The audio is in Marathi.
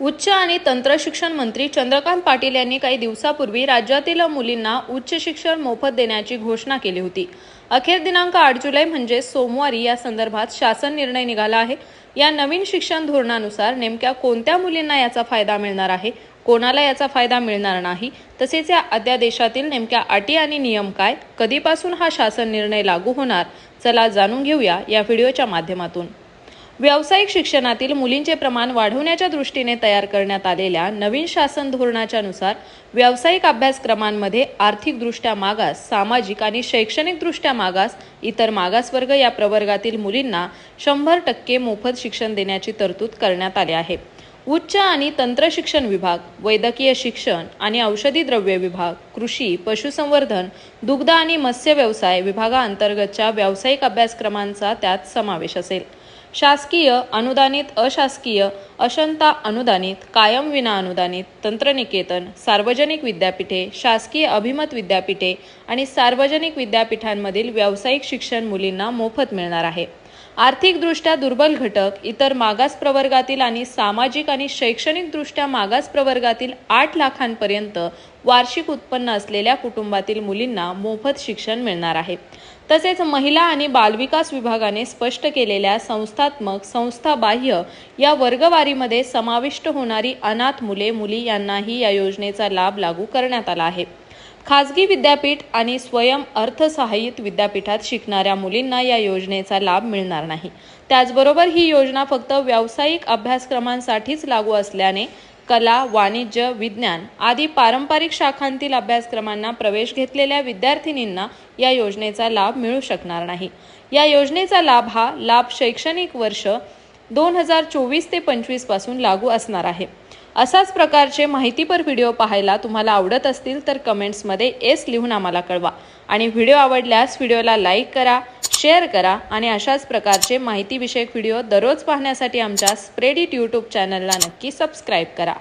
उच्च आणि तंत्रशिक्षण मंत्री चंद्रकांत पाटील यांनी काही दिवसापूर्वी राज्यातील मुलींना उच्च शिक्षण मोफत देण्याची घोषणा केली होती. अखेर दिनांक आठ जुलै म्हणजे सोमवारी या संदर्भात शासन निर्णय निघाला आहे. या नवीन शिक्षण धोरणानुसार नेमक्या कोणत्या मुलींना याचा फायदा मिळणार आहे? कोणाला याचा फायदा मिळणार नाही? तसेच या अध्यादेशातील नेमक्या अटी आणि नियम काय? कधीपासून हा शासन निर्णय लागू होणार? चला जाणून घेऊया या व्हिडिओच्या माध्यमातून. व्यावसायिक शिक्षणातील मुलींचे प्रमाण वाढवण्याच्या दृष्टीने तयार करण्यात आलेल्या नवीन शासन धोरणाच्या नुसार व्यावसायिक अभ्यासक्रमांमध्ये आर्थिकदृष्ट्या मागास सामाजिक आणि शैक्षणिकदृष्ट्या मागास इतर मागासवर्ग या प्रवर्गातील मुलींना शंभर टक्के मोफत शिक्षण देण्याची तरतूद करण्यात आली आहे. उच्च आणि तंत्रशिक्षण विभाग वैद्यकीय शिक्षण आणि औषधी द्रव्य विभाग कृषी पशुसंवर्धन दुग्ध आणि मत्स्य व्यवसाय विभागाअंतर्गतच्या व्यावसायिक अभ्यासक्रमांचा त्यात समावेश असेल. शासकीय अनुदानित अशासकीय अशंता अनुदानित कायम विना अनुदानित तंत्रनिकेतन सार्वजनिक विद्यापीठे शासकीय अभिमत विद्यापीठे आणि सार्वजनिक विद्यापीठांमधील व्यावसायिक शिक्षण मुलींना मोफत मिळणार आहे. आर्थिकदृष्ट्या दुर्बल घटक इतर मागास प्रवर्गातील आणि सामाजिक आणि शैक्षणिकदृष्ट्या मागास प्रवर्गातील आठ लाखांपर्यंत वार्षिक उत्पन्न असलेल्या कुटुंबातील मुलींना मोफत शिक्षण मिळणार आहे. तसेच महिला आणि बालविकास विभागाने स्पष्ट केलेल्या संस्थात्मक संस्थाबाह्य या वर्गवारीमध्ये समाविष्ट होणारी अनाथ मुले मुली यांनाही या योजनेचा लाभ लागू करण्यात आला आहे. खाजगी विद्यापीठ आणि स्वयं अर्थसहाय्यित विद्यापीठात शिकणाऱ्या मुलींना या योजनेचा लाभ मिळणार नाही. त्याचबरोबर ही योजना फक्त व्यावसायिक अभ्यासक्रमांसाठीच लागू असल्याने कला वाणिज्य विज्ञान आदी पारंपरिक शाखांतील अभ्यासक्रमांना प्रवेश घेतलेल्या विद्यार्थिनींना या योजनेचा लाभ मिळू शकणार नाही. या योजनेचा लाभ हा लाभ शैक्षणिक वर्ष दोन हजार चोवीस ते पंचवीसपासून लागू असणार आहे. असाच प्रकारचे माहितीपर व्हिडिओ पाहायला तुम्हाला आवडत असतील तर कमेंट्समध्ये एस लिहून आम्हाला कळवा. आणि व्हिडिओ आवडल्यास व्हिडिओला लाईक करा शेअर करा आणि अशाच प्रकारचे माहितीविषयक व्हिडिओ दररोज पाहण्यासाठी आमच्या स्प्रेडिट यूट्यूब चॅनलला नक्की सबस्क्राईब करा.